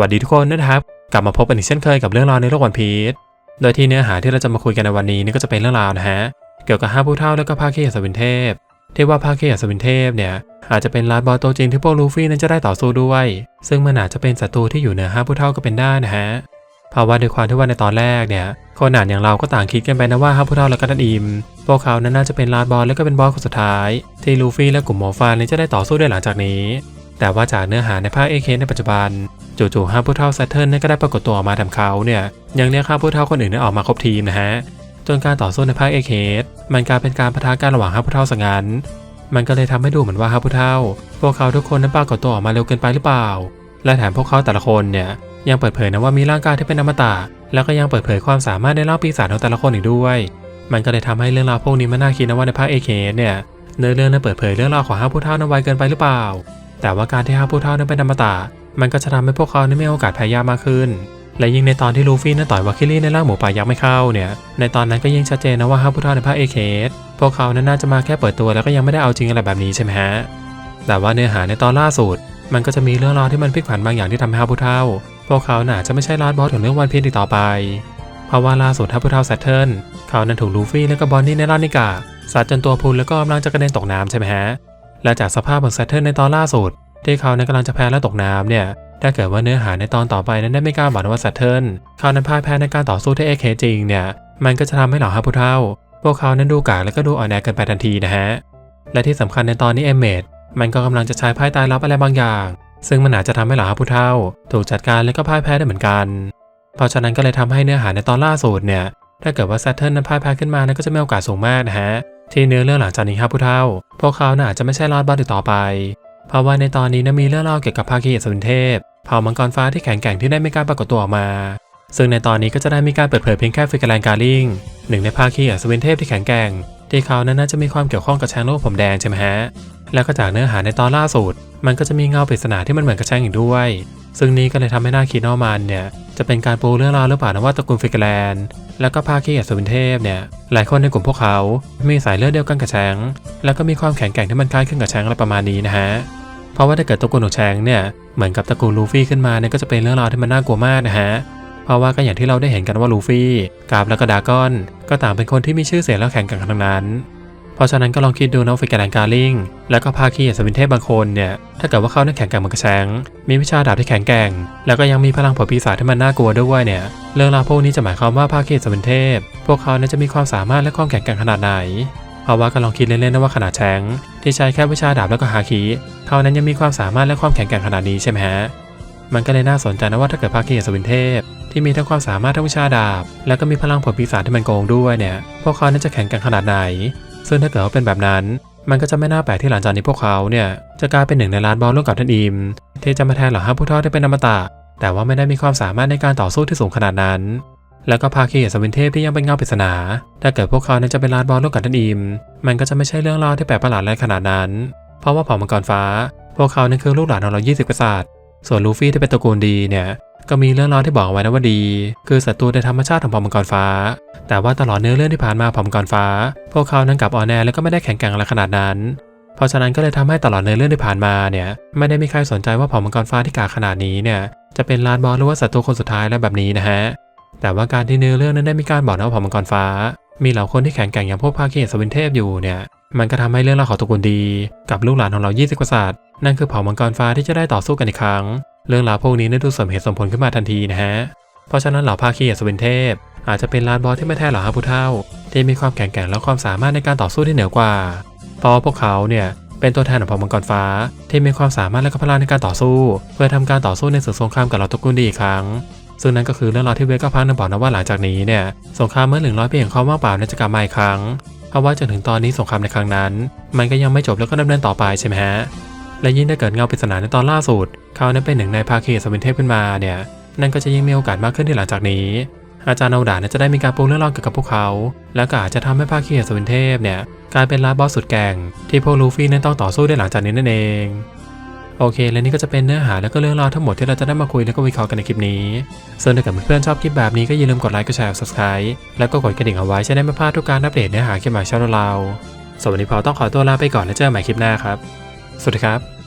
วัสดีทุกคนนะครับ กลับมาพบกันอีกเช่นเคยกับเรื่องราวในโลกวันพีชโดยที่เนื้อหาที่เราจะมาคุยกันในวันนี้นี่ก็จะเป็นเรื่องราวนะฮะเกี่ยวกับห้าผู้เฒ่าแล้วก็ภาคเคียสวินเทพที่ว่าภาคเคียสวินเทพเนี่ยอาจจะเป็นลาดบอลตัวจริงที่พวกลูฟี่นั้นจะได้ต่อสู้ด้วย ซึ่งมันอาจจะเป็นศัตรูที่อยู่เหนือห้าผู้เฒ่าก็เป็นได้นะฮะเพราะว่าด้วยความที่ว่าในตอนแรกเนี่ยคนอ่านอย่างเราก็ต่างคิดกันไปนะว่าห้าผู้เฒ่าและก็นันอิม พวกเขานั้นน่าจะเป็นลาดบอลและก็เป็นบอสคนสุดท้าย ที่ลูฟี่และกลุ่มหมอฟานนี้จะได้ต่อสู้ด้วยหลังจากนี้ แต่ว่าจากเนื้อหาในภาคเอเคในปัจจุบันจู่ๆห้าผู้เฒ่าแซตเทิลนั่ก็ได้ปรากฏตัวออกมาทำเขาเนี่ยยังเรียกห้าผู้เฒ่าคนอื่นนั้นออกมาครบทีมนะฮะจนการต่อสู้ในภาคเอเคมันกลายเป็นการปะทะกันระหว่างห้าผู้เฒ่าสังงันมันก็เลยทำให้ดูเหมือนว่าห้าผู้เฒ่า พวกเขาทุกคนนั้นปรากฏตัวออกมาเร็วเกินไปหรือเปล่า และแถมพวกเขาแต่ละคนเนี่ยยังเปิดเผยนะว่ามีร่างกายที่เป็นอมตะแล้วก็ยังเปิดเผยความสามารถในร่าปีศาจของแต่ละคนอีกด้วย มันก็เลยทำให้เรื่องราวพวกนี้มันน่าคิดนะว่าในภาคเอเคเนี่ยเนื้อเรื่องนั้นเปิดเผยเรื่องราวของห้าผู้เฒ่านั้นไวเกินไปหรือเปล่า แต่ว่าการที่ห้าผู้เฒ่านั้นเป็นอมตะมันก็จะทำให้พวกเขานั้นมีโอกาสแพ้ยากมากขึ้น และยิ่งในตอนที่ลูฟี่นั้นต่อยวาคิลี่ในร่างหมูป่ายักษ์ไม่เข้าเนี่ย ในตอนนั้นก็ยิ่งชัดเจนนะว่าห้าผู้เฒ่าในภาคเอเคสพวกเขานั้นน่าจะมาแค่เปิดตัวแล้วก็ยังไม่ได้เอาจริงอะไรแบบนี้ใช่ไหมฮะ แต่ว่าเนื้อหาในตอนล่าสุด มันก็จะมีเรื่องราวที่มันพลิกผันบางอย่างที่ทำให้ห้าผู้เฒ่าพวกเขาน่าจะไม่ใช่ลาดบอสของเรื่องวันพีชอีกต่อไป เพราะว่าล่าสุดห้าผู้เฒ่าแซตเทิลเขานั้นถูกลูฟี่และก็บอนนี่ในร่างนิกาซัดจนตัวพุนแล้วก็กำลังจะกระเด็นตกน้ำใช่ไหมฮะ และจากสภาพของแซตเทิลในตอนล่าสุด ที่เขานั้นกำลังจะแพ้และตกน้ำเนี่ยถ้าเกิดว่าเนื้อหาในตอนต่อไปนั้นได้ไม่กล้าบอกว่าแซตเทิลเขานั้นพ่ายแพ้ในการต่อสู้ที่เอเคจริงเนี่ยมันก็จะทำให้เหล่าห้าผู้เฒ่า พวกเขานั้นดูกากและก็ดูอ่อนแอเกินไปทันทีนะฮะ และที่สำคัญในตอนนี้เอเมดมันก็กำลังจะใช้ไพ่ตายรับอะไรบางอย่าง ซึ่งมันอาจจะทำให้เหล่าห้าผู้เฒ่า ถูกจัดการและก็พ่ายแพ้ได้เหมือนกัน เพราะฉะนั้นก็เลยทำให้เนื้อหาในตอนล่าสุดเนี่ยถ้าเกิดว่าแซตเทิลนั้นพ่ายแพ้ขึ้นมานั้นก็จะมีโอกาสสูงมากนะฮะ ที่เนื้อเรื่องหลังจากนี้ห้าผู้เฒ่า พวกเขาน่าอาจจะไม่ใช่ลอดบอสอีกต่อไป เพราะว่าในตอนนี้นะมีเรื่องเล่าเกี่ยวกับภาคีอัศวินเทพเผ่ามังกรฟ้าที่แข็งแกร่งที่ได้ไมีการปรากฏตัวออกมา ซึ่งในตอนนี้ก็จะได้มีการเปิดเผยเพียงแค่ฟิกแลนการลิงหนึ่งในภาคีอัศวินเทพที่แข็งแกร่ง ที่เขานั้นน่าจะมีความเกี่ยวข้องกับแชงโลกผมแดงใช่ไหมฮะ แล้วก็จากเนื้อหาในตอนล่าสุด มันก็จะมีเงาปริศนาที่มันเหมือนกับแชงอีกด้วย ซึ่งนี้ก็เลยทำให้น่าคิดว่ามันเนี่ยจะเป็นการปูเรื่องราวหรือเปล่านะว่าตระกูลฟิกแลนแล้วก็ภาคีอัศวินเทพเนี่ยหลายคนในกลุ่มพวกเขา มีสายเลือดเดียวกันกับช้างแล้วก็มีความแข็งแกร่งที่มันคล้ายคลึงกับช้างอะไรประมาณนี้นะฮะเพราะว่าถ้าเกิดตระกูลของแชงเนี่ยเหมือนกับตระกูลลูฟี่ขึ้นมาเนี่ยก็จะเป็นเรื่องราวที่มันน่ากลัวมากนะฮะเพราะว่าก็อย่างที่เราได้เห็นกันว่าลูฟี่กาบแล้วก็ดากอน ก็ต่างเป็นคนที่มีชื่อเสียงและแข่งแกันทั้งนั้น เพราะฉะนั้นก็ลองคิดดูนะฟิกแกนการลิงแล้วก็ภาคีอัศวินเทพบางคนเนี่ย ถ้าเกิดว่าเขานั้นแข่งแกร่งเมือนกับแชงมีวิชาดาบที่แข็งแกร่ง แล้วก็ยังมีพลังผลปีศาจที่มันน่ากลัวด้วยเนี่ย เรื่องราวพวกนี้จะหมายความว่าภาคีอัศวินเทพ พวกเขานั้นจะมีความสามารถและความแข็งแกร่งขนาดไหนเพราะว่าก็ลองคิดเล่นๆนะว่าขนาดแชงที่ใช้แค่วิชาดาบแล้วก็ฮาคิเขานั้นยังมีความสามารถและความแข็งแกร่งขนาดนี้ใช่ไหมฮะมันก็เลยน่าสนใจนะว่าถ้าเกิดภาคีอัศวินเทพที่มีทั้งความสามารถทั้งวิชาดาบ แล้วก็มีพลังผลปีศาจที่มันโกงด้วยเนี่ย พวกเขานั้นจะแข็งแกร่งขนาดไหน ซึ่งถ้าเกิดว่าเป็นแบบนั้น มันก็จะไม่น่าแปลกที่หลังจากนี้พวกเขาเนี่ยจะกลายเป็นหนึ่งในล้านบอลร่วมกับท่านอิมที่จะมาแทนเหล่าห้าผู้เฒ่าที่เป็นอมตะแต่ว่าไม่ได้มีความสามารถในการต่อสู้ที่สูงขนาดนั้น แล้วก็ภาคีอัศวินเทพที่ยังเป็นเงาปริศนาถ้าเกิดพวกเขานั้นจะเป็นล้านบอลร่วมกับท่านอิมมันก็จะไม่ใช่เรื่องเล่าที่แปลกประหลาดอะไรขนาดนั้น เพราะว่าเผ่ามังกรฟ้า พวกเขานั้นคือลูกหลานของเรา20กษัตริย์ส่วนลูฟี่ที่เป็นตระกูลดีเนี่ยก็มีเรื่องเล่าที่บอกไว้นะว่าดี คือศัตรูในธรรมชาติของเผ่ามังกรฟ้า แต่ว่าตลอดเนื้อเรื่องที่ผ่านมาเผ่ามังกรฟ้า พวกเขานั้นกับอ่อนแอและก็ไม่ได้แข็งแกร่งอะไรขนาดนั้น เพราะฉะนั้นก็เลยทำให้ตลอดเนื้อเรื่องที่ผ่านมาเนี่ยไม่ได้มีใครสนใจว่าเผ่ามังกรฟ้าที่กาขนาดนี้เนี่ยจะเป็นลานบอสหรือว่าศัตรูคนสุดท้ายแล้วแบบนี้นะฮะแต่ว่าการที่เนื้อเรื่องนั้นได้มีการบอกนะว่าเผ่ามังกรฟ้า มีเหล่าคนที่แข็งแกร่งอย่างพวกภาคีอัศวินเทพอยู่เนี่ยมันก็ทำให้เรื่องราวของตระกูลดี กับลูกหลานของเรา 20 กษัตริย์นั่นคือเผ่ามังกรฟ้าที่จะได้ต่อสู้กันอีกครั้ง เรื่องราวพวกนี้ได้ดูสมเหตุสมผลขึ้นมาทันทีนะฮะ เพราะฉะนั้นเหล่าภาคีอัศวินเทพ อาจจะเป็นลานบอสที่ไม่แท้หล่าฮาผู้เท่า ที่มีความแข็งแกร่งและความสามารถในการต่อสู้ที่เหนือกว่า เพราะพวกเขาเนี่ยเป็นตัวแทนของเผ่ามังกรฟ้า ที่มีความสามารถและก็พลังในการต่อสู้ เพื่อทำการต่อสู้ในศึกสงครามกับเหล่าตระกูลดีอีกครั้ง ซึ่งนั่นก็คือเรื่องราวที่เวก้าพังนั้นบอกนะว่าหลังจากนี้เนี่ยสงครามเมื่อหนึ่งร้อยปีของเขาว่างเปล่านั้นจะกลับมาอีกครั้งเพราะว่าจนถึงตอนนี้สงครามในครั้งนั้น มันก็ยังไม่จบแล้วก็ดำเนินต่อไปใช่ไหมฮะและยิ่งถ้เกิดเงาปริศนาในตอนล่าสุด เขานั้นเป็นหนึ่งในภาคีอัศวินเทพขึ้นมาเนี่ยนั่นก็จะยิ่งมีโอกาสมากขึ้นที่หลังจากนี้ อาจารย์เอาดานั้นจะได้มีการปูเรื่องราวเกี่ยวกับพวกเขา แล้วก็อาจจะทำให้ภาคีอัศวินเทพเนี่ยกลายเป็นลาบอสสุดแก่งที่พวกลูฟี่นั้นต้องต่อสู้ได้หลังจากนี้นั่นเองโอเค และนี่ก็จะเป็นเนื้อหาและก็เรื่องราวทั้งหมดที่เราจะได้มาคุยและก็วิเคราะห์กันในคลิปนี้ส่วนถ้าเกิดเพื่อนๆชอบคลิปแบบนี้ก็อย่าลืมกดไลค์ กดแชร์ subscribe แล้วก็กดกระดิ่งเอาไว้จะได้ไม่พลาดทุกการอัปเดตเนื้อหาคลิปใหม่ช่องเราสวัสดีพอต้องขอตัวลาไปก่อนแล้วเจอกันใหม่คลิปหน้าครับ สวัสดีครับ